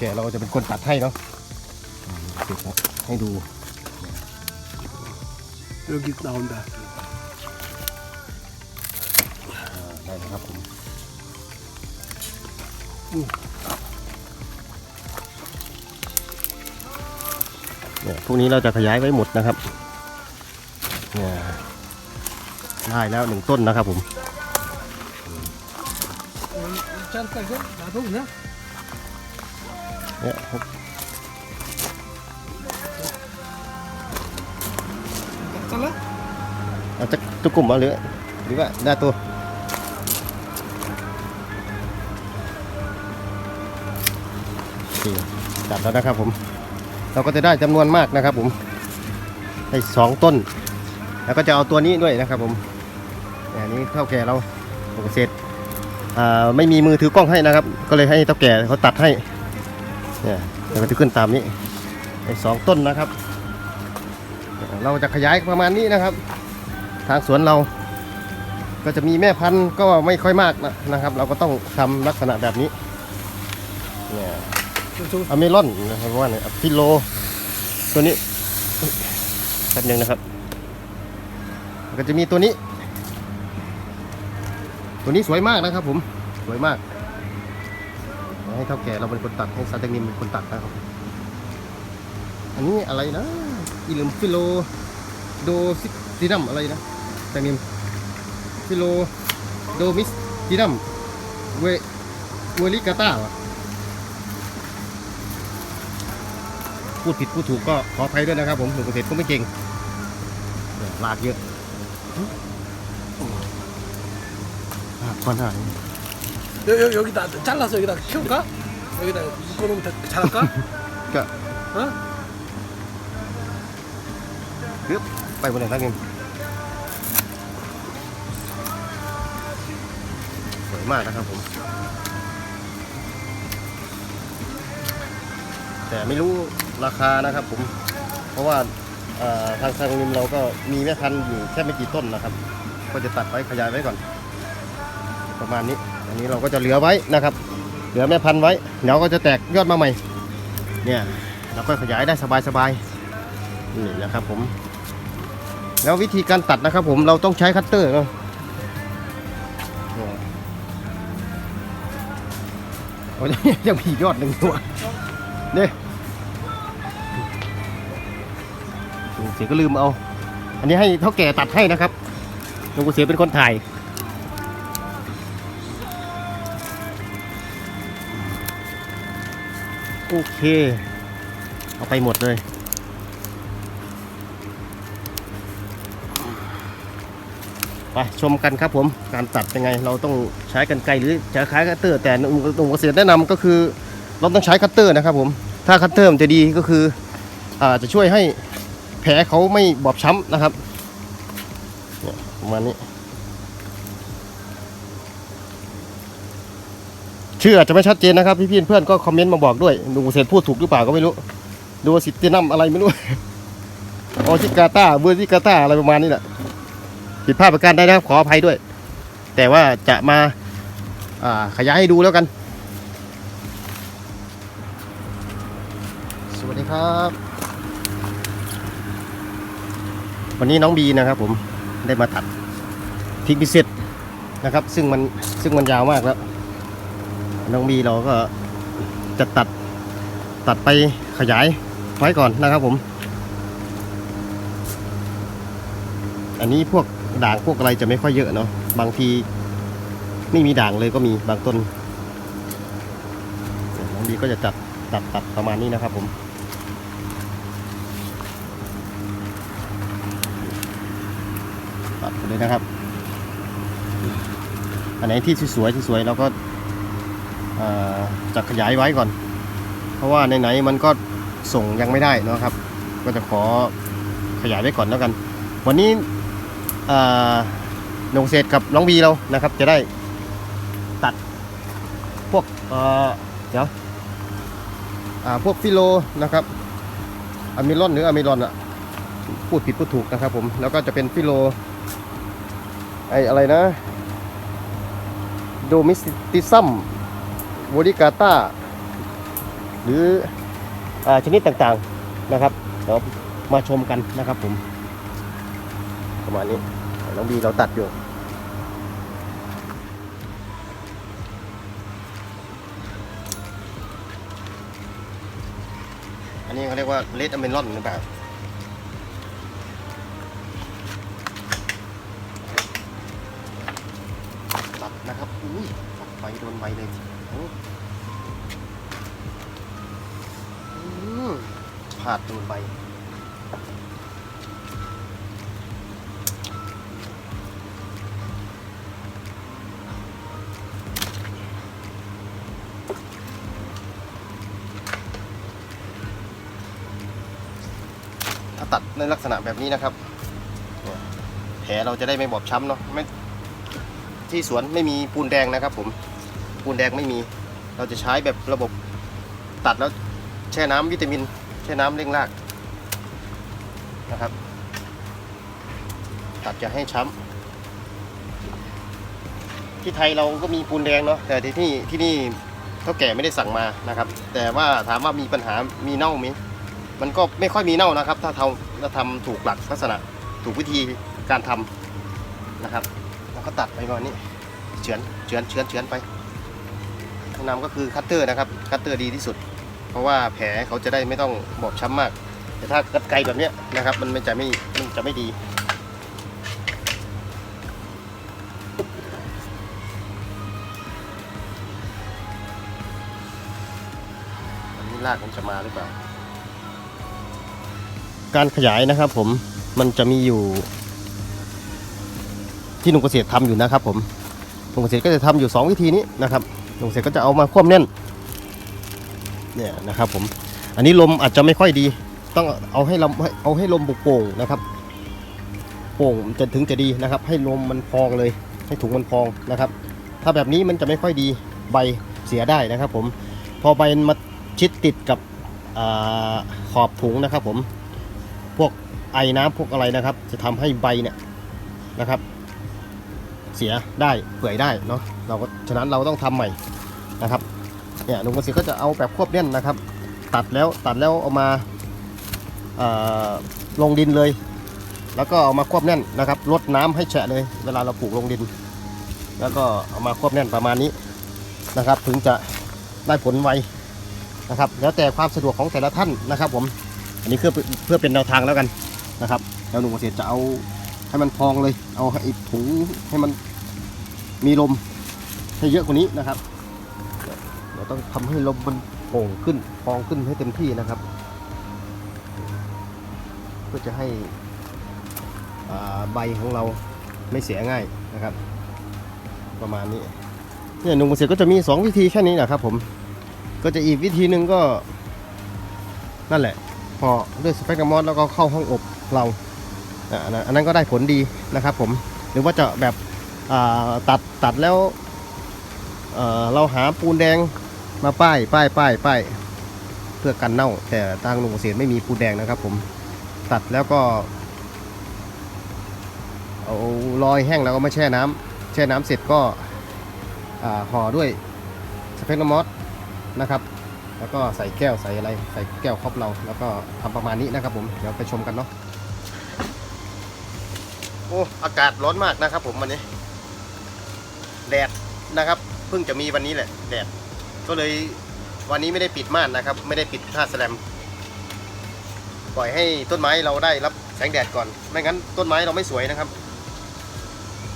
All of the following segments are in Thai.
แก่เราจะเป็นคนตัดให้เนาะอืมเสร็จแล้วให้ดู 여기 나온다. อ่าได้แล้วครับผม อืม เนี่ยพวกนี้เราจะขยายไว้หมดนะครับเนี่ยได้แล้วหนึ่งต้นนะครับผม 잠깐 이거 놔둬 그냥. เนี่ยครับ잘 라? เอาจะตุกกลุ่มเอาหรือหรือว่าได้ตัว จัดแล้วนะครับผม เราก็จะได้จำนวนมากนะครับผมได้สองต้น แล้วก็จะเอาตัวนี้ด้วยนะครับผมเนี่ยอันนี้เท่าแก่เราปกเสร็จอ่าไม่มีมือถือกล้องให้นะครับ ก็เลยให้เท่าแก่เขาตัดให้ เนี่ยแล้วจะขึ้นตามนี้ได้สองต้นนะครับ เราจะขยายประมาณนี้นะครับ ทางสวนเราก็จะมีแม่พันธุ์ก็ไม่ค่อยมากนะนะครับ เราก็ต้องทำลักษณะแบบนี้เนี่ยอเมรอนนะครับว่าเนี่ยพิโล ตัวนี้แป๊บนึงนะครับ ก็จะมีตัวนี้ ตัวนี้สวยมากนะครับผมสวยมาก ให้เท่าแก่เราเป็นคนตัดให้ซาเตนิมเป็นคนตัดนะครับ อันนี้อะไรนะอิลุมฟิโลโดซิตินัมอะไรนะแตงนิมฟิโลโดมิสตินัมเวเวลิกาตาพูดผิดพูดถูกก็ขออภัยด้วยนะครับผมหนุ่มเกษตรก็ไม่เก่งลากเยอะลากค่อนข้าง 여, 여, 여기다 잘라서 여기다 키울까? 여기다 묶어놓으면 다 자랄까? ก็ 어? ปึ๊บไปบนไหนตั้งนิมสวยมากนะครับผม แต่ไม่รู้ราคานะครับผม เพราะว่าเอ่อทางทางนิมเราก็มีแม่พันธุ์อยู่แค่ไม่กี่ต้นนะครับ ก็จะตัดไว้ขยายไว้ก่อน ประมาณนี้ อันนี้เราก็จะเหลือไว้นะครับ เหลือแม่พันธุ์ไว้เดี๋ยวก็จะแตกยอดมาใหม่ เนี่ยเราก็ขยายได้สบายๆนี่นะครับผม แล้ววิธีการตัดนะครับผมเราต้องใช้คัตเตอร์เนาะโอ้ยยังมียอดหนึ่งตัวเนี่ยเสียก็ลืมเอา อันนี้ให้เท่าแก่ตัดให้นะครับลวงปู่เสียเป็นคนถ่าย โอเค เอาไปหมดเลยไปชมกันครับผมการตัดยังไง เราต้องใช้กันไกลหรือจะคล้ายคัตเตอร์ แต่หนุ่มเกษตรแนะนำก็คือ เราต้องใช้คัตเตอร์นะครับผมถ้าคัตเตอร์มันจะดีก็คืออาจะช่วยให้แผลเขาไม่บอบช้ำนะครับเนี่ยประมาณนี้ ชื่ออาจจะไม่ชัดเจนนะครับพี่ๆเพื่อนก็คอมเมนต์มาบอกด้วยหนูเกษตรพูดถูกหรือเปล่าก็ไม่รู้ดูสิทธินัมอะไรไม่รู้ออชิกาตาเบอร์ซิกาตาอะไรประมาณนี้แหละผิดพลาดประการใดนะครับขออภัยด้วย แต่ว่าจะมาอ่าขยายให้ดูแล้วกัน สวัสดีครับ วันนี้น้องบีนะครับผมได้มาตัดพริกพิเศษนะครับ ซึ่งมันซึ่งมันยาวมากแล้ว น้องบีเราก็จะตัดตัดไปขยายไว้ก่อนนะครับผม อันนี้พวกด่างพวกอะไรจะไม่ค่อยเยอะเนาะบางทีไม่มีด่างเลยก็มีบางต้นน้องบีก็จะจัดตัดตัดประมาณนี้นะครับผมตัดไปเลยนะครับ อันไหนที่สวยๆสวยเราก็ จะขยายไว้ก่อน เพราะว่าไหนๆมันก็ส่งยังไม่ได้นะครับ ก็จะขอขยายไว้ก่อนแล้วกัน วันนี้นงเศษกับน้องบีเรานะครับ จะได้ตัดพวกเเดี๋ยวพวกฟิโลนะครับอะมิลอนหรืออะมิลอนอะพูดผิดพูดถูกนะครับผมแล้วก็จะเป็นฟิโลไออะไรนะโดมิสติซัม โวดิกาตาหรืออาชนิดต่างๆนะครับเดี๋ยวมาชมกันนะครับผม ประมาณนี้น้องบีเราตัดอยู่อันนี้เขาเรียกว่าเลดอเมนลอนหรือเปล่าตัดนะครับอุ้ยฝักไฟโดนใบเลย โอ้อืมพลาดโดนใบถ้าตัดในลักษณะแบบนี้นะครับแผลเราจะได้ไม่บอบช้ำเนาะไม่ที่สวนไม่มีปูนแดงนะครับผม ปูนแดงไม่มี เราจะใช้แบบระบบตัดแล้วแช่น้ำวิตามิน แช่น้ำเร่งรากนะครับ ตัดจะให้ช้ำที่ไทยเราก็มีปูนแดงเนาะแต่ที่นี่ที่นี่เท่าแก่ไม่ได้สั่งมานะครับ แต่ว่าถามว่ามีปัญหามีเน่าไหมมันก็ไม่ค่อยมีเน่านะครับ ถ้าเราถ้าทำถูกหลักลักษณะถูกวิธีการทำนะครับ แล้วก็ตัดไปประมาณนี้เฉือนเฉือนเฉือนเฉือนไป แนะนำก็คือคัตเตอร์นะครับคัตเตอร์ดีที่สุด เพราะว่าแผลเขาจะได้ไม่ต้องบอบช้ำมาก แต่ถ้ากัดไกลแบบเนี้ยนะครับ มันจะไม่มันจะไม่ดีอันนี้รากมันจะมาหรือเปล่า การขยายนะครับผมมันจะมีอยู่ ที่หนุ่มเกษตรทำอยู่นะครับผมหนุ่มเกษตรก็จะทำอยู่ 2 วิธีนี้นะครับ หนุ่มเกษตรก็จะเอามาควบแน่นเนี่ยนะครับผมอันนี้ลมอาจจะไม่ค่อยดี ต้องเอาให้ลมเอาให้ลมบุกโป่งนะครับ โป่งจะถึงจะดีนะครับ ให้ลมมันพองเลย ให้ถุงมันพองนะครับ ถ้าแบบนี้มันจะไม่ค่อยดีใบเสียได้นะครับ ผมพอใบมาชิดติดกับอขอบถุงนะครับ ผมพวกไอ้น้ำพวกอะไรนะครับ จะทำให้ใบเนี่ยนะครับ เสียได้เปื่อยได้เนาะเราก็ฉะนั้นเราต้องทำใหม่นะครับเนี่ยลุงเกษตรก็จะเอาแบบควบเน่นนะครับ ตัดแล้วตัดแล้วเอามาลงดินเลย แล้วก็เอามาควบแน่นนะครับลดน้ำให้แฉะเลย เวลาเราปลูกลงดิน แล้วก็เอามาควบแน่นประมาณนี้นะครับ ถึงจะได้ผลไวนะครับ แล้วแต่ความสะดวกของแต่ละท่านนะครับ ผม อันนี้เพื่อเพื่อเป็นแนวทางแล้วกันนะครับ แล้วหนุ่มเกษตรจะเอา ให้มันพองเลย เอาให้ถุงให้มันมีลมให้เยอะกว่านี้นะครับ เราต้องทำให้ลมมันโป่งขึ้นพองขึ้นให้เต็มที่นะครับ เพื่อจะให้ใบของเราไม่เสียง่ายนะครับ ประมาณนี้เนี่ยหนุ่มเกษตรก็จะมี 2 วิธีแค่นี้นะครับผมก็จะอีกวิธีหนึ่งก็ นั่นแหละพอด้วยสเปกกามอสแล้วก็เข้าห้องอบเรา อันนั้นก็ได้ผลดีนะครับผมหรือว่าจะแบบตัดตัดแล้วเเราหาปูนแดงมาป้ายป้ายป้ายป้ายเพื่อกันเน่า แต่ทางโรงเกษตรไม่มีปูนแดงนะครับ ผมตัดแล้วก็เอาลอยแห้งแล้วก็มาแช่น้ำแช่น้ำเสร็จก็ห่อด้วยสเปกกามอสนะครับแล้วก็ใส่แก้วใส่อะไรใส่แก้วครอบเรา แล้วก็ทำประมาณนี้นะครับผม เดี๋ยวไปชมกันเนาะ โอ้อากาศร้อนมากนะครับ ผมวันนี้ แดดนะครับ เพิ่งจะมีวันนี้แหละ แดดก็เลยวันนี้ไม่ได้ปิดม่านนะครับ ไม่ได้ปิดผ้าแสแลมปล่อยให้ต้นไม้เราได้รับแสงแดดก่อน ไม่งั้นต้นไม้เราไม่สวยนะครับ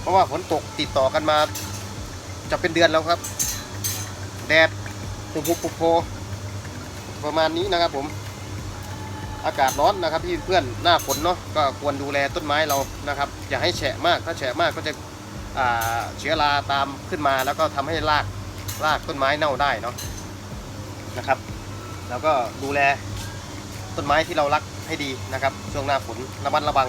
เพราะว่าฝนตกติดต่อกันมา จะเป็นเดือนแล้วครับ แดดปุบปุบปุบโพประมาณนี้นะครับผม อากาศร้อนนะครับที่เพื่อนหน้าฝนเนาะก็ควรดูแลต้นไม้เรานะครับ อย่าให้แฉะมากถ้าแฉะมากก็จะเชื้อราตามขึ้นมา แล้วก็ทำให้รากรากต้นไม้เน่าได้เนาะนะครับ แล้วก็ดูแลต้นไม้ที่เรารักให้ดีนะครับ ช่วงหน้าฝนระมัดระวัง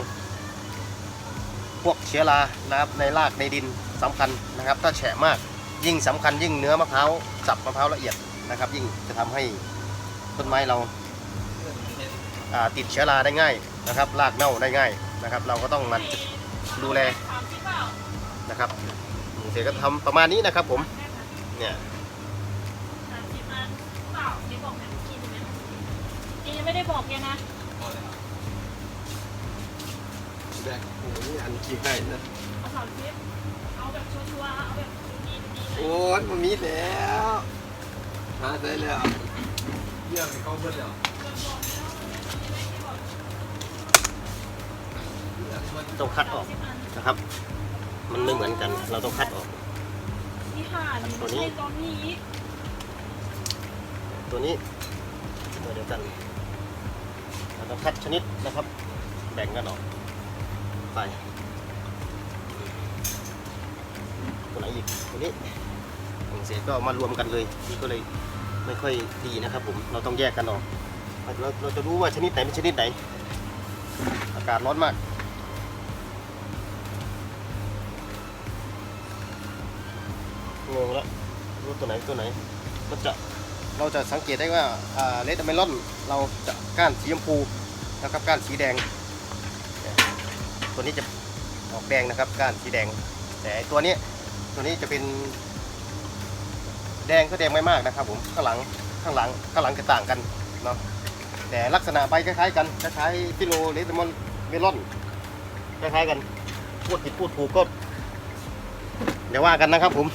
พวกเชื้อรานะครับในรากในดินสำคัญนะครับ ถ้าแฉะมากยิ่งสำคัญยิ่งเนื้อมะพร้าวสับมะพร้าวละเอียดนะครับ ยิ่งจะทำให้ต้นไม้เรา ติดเชื้อราได้ง่ายนะครับรากเน่าได้ง่ายนะครับ เราก็ต้องมันดูแลนะครับเสร็จก็ทำประมาณนี้นะครับผมเนี่ยไม่ได้บอกแกนะแบกโอ้ยอันขี้ไก่นะเอาสามสิบเอาแบบชัวร์ๆเอาแบบดีๆดีๆหน่อยโอ้ยมันมีแล้วหาได้แล้วเยี่ยมเขาเพิ่นแล้ว ต้องคัดออกนะครับ มันไม่เหมือนกัน เราต้องคัดออก นี่ค่ะนี่ตัวไม่นี้ใช่ตอนนี้ตัวนี้ตัวเดียวกันเราต้องคัดชนิดนะครับ แบ่งกันออกไปตัวไหนอีกตัวนี้ของเสียก็เอามารวมกันเลยนี่ก็เลยไม่ค่อยดีนะครับ ผมเราต้องแยกกันออกเราเราจะรู้ว่าชนิดไหนเป็นชนิดไหน อากาศร้อนมาก งงแล้วรู้ตัวไหนตัวไหนมันจะเราจะสังเกตได้ว่าเลดเมลอนเราจะก้านสีชมพูนะครับก้านสีแดง ตัวนี้จะออกแดงนะครับก้านสีแดง แต่ตัวนี้ตัวนี้จะเป็น แดงก็แดงไม่มากนะครับผมข้างหลังข้างหลังข้างหลังจะต่างกันเนาะแต่ลักษณะใบคล้ายๆกันคล้ายๆฟิโลเลดเมลเมลอนคล้ายๆกันพูดผิดพูดถูกก็เดี๋ยวว่ากันนะครับผม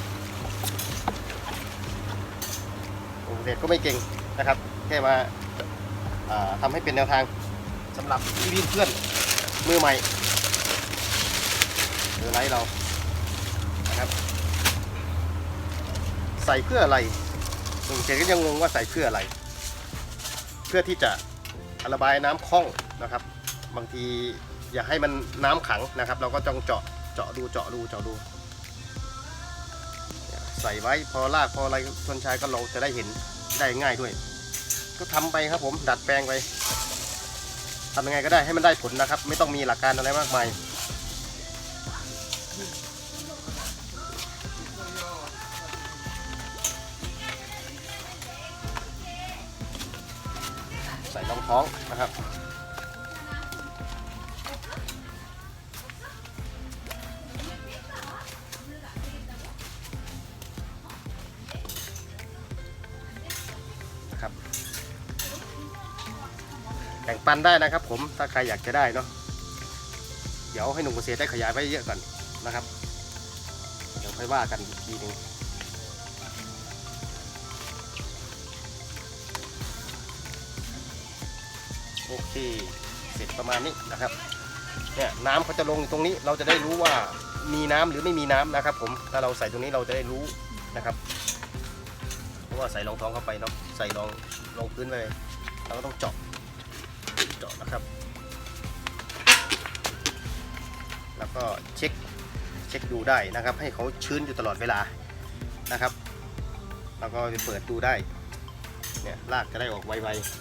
ผมเด็กก็ไม่เก่งนะครับ แค่มาอ่าทำให้เป็นแนวทางสำหรับพี่เพื่อนมือใหม่หรือไรเรานะครับ ใส่เพื่ออะไรผมเกก็ยังงงว่าใส่เพื่ออะไร เพื่อที่จะระบายน้ำคล่องนะครับ บางทีอย่าให้มันน้ำขังนะครับ เราก็จ้องเจาะเจาะดูเจาะดูเจาะดู ใส่ไว้พอลากพออะไรชนชายก็เราจะได้เห็นได้ง่ายด้วย ก็ทำไปครับผมดัดแปลงไปทำยังไงก็ได้ให้มันได้ผลนะครับ ไม่ต้องมีหลักการอะไรมากมายใส่รองท้องนะครับ นะครับแบ่งปันได้นะครับ ผมถ้าใครอยากจะได้เนาะเดี๋ยวให้หนุ่มเกษตรได้ขยายไว้เยอะก่อนนะครับ เดี๋ยวค่อยว่ากันอีกทีหนึ่งโอเค เสร็จประมาณนี้นะครับ เนี่ยน้ำเขาจะลงตรงนี้เราจะได้รู้ว่ามีน้ำหรือไม่มีน้ำนะครับ ผม ถ้าเราใส่ตรงนี้เราจะได้รู้นะครับ ว่าใส่รองท้องเข้าไปเนาะใส่รองรองพื้นไปเลยเราก็ต้องเจาะเจาะนะครับ แล้วก็เช็คเช็คดูได้นะครับ ให้เขาชื้นอยู่ตลอดเวลานะครับ แล้วก็ไปเปิดดูได้เนี่ยรากจะได้ออกไวๆ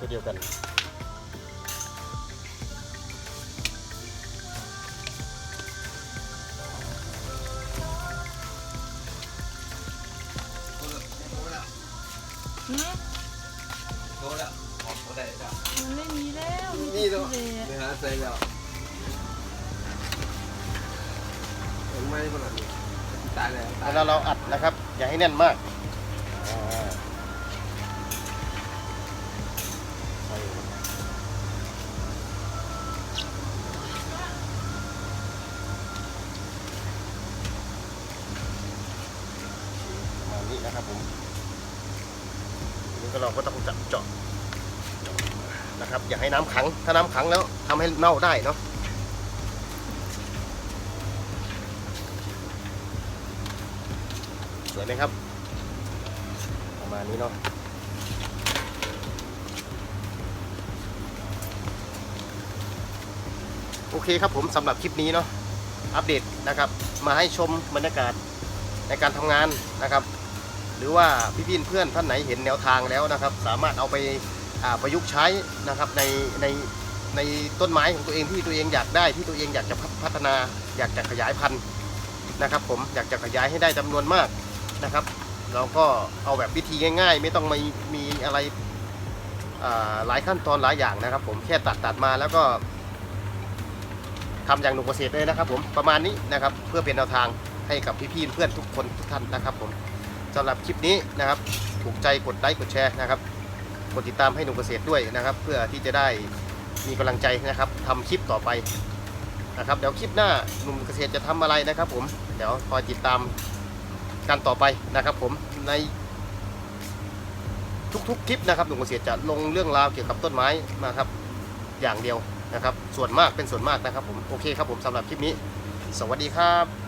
ตัวเดียวกัน หืมโตแล้วออกบ่ได้แล้วมันไม่มีแล้วนี่เนาะแต่ขี้ไปเหร่หาใส่แล้วเห็นไหมคนนั้นตายแล้วตายเวลาเราอัดนะครับ อย่าให้แน่นมากอ่าใส่ประมาณนี้นะครับผมทีนี้ ก็เราก็ต้องจับเจาะนะครับ อย่าให้น้ำขัง ถ้าน้ำขังแล้วทำให้เน่าได้เนาะสวยไหมครับ ประมาณนี้เนาะโอเคครับผมสำหรับคลิปนี้เนาะอัปเดตนะครับ มาให้ชมบรรยากาศในการทำงานนะครับ หรือว่าพี่ๆเพื่อนท่านไหนเห็นแนวทางแล้วนะครับ สามารถเอาไปประยุกต์ใช้นะครับในในในต้นไม้ของตัวเองที่ตัวเองอยากได้ที่ตัวเองอยากจะพัฒนา อยากจะขยายพันธุ์นะครับ ผมอยากจะขยายให้ได้จำนวนมากนะครับ เราก็เอาแบบวิธีง่าย ๆ ไม่ต้องมีมีอะไรหลายขั้นตอนหลายอย่างนะครับ ผมแค่ตัดตัดมาแล้วก็ทำอย่างหนุ่มเกษตรเลยนะครับ ผมประมาณนี้นะครับเพื่อเป็นแนวทางให้กับพี่ๆเพื่อนทุกคนทุกท่านนะครับผม สำหรับคลิปนี้นะครับถูกใจกดไลค์กดแชร์นะครับกดติดตามให้หนุ่มเกษตรด้วยนะครับ เพื่อที่จะได้มีกำลังใจนะครับทำคลิปต่อไปนะครับเดี๋ยวคลิปหน้าหนุ่มเกษตรจะทำอะไรนะครับ ผมเดี๋ยวคอยติดตามกันต่อไปนะครับ ผมในทุกๆคลิปนะครับหนุ่มเกษตรจะลงเรื่องราวเกี่ยวกับต้นไม้มาครับ อย่างเดียวนะครับ ส่วนมากเป็นส่วนมากนะครับ ผมโอเคครับผมสำหรับคลิปนี้ สวัสดีครับ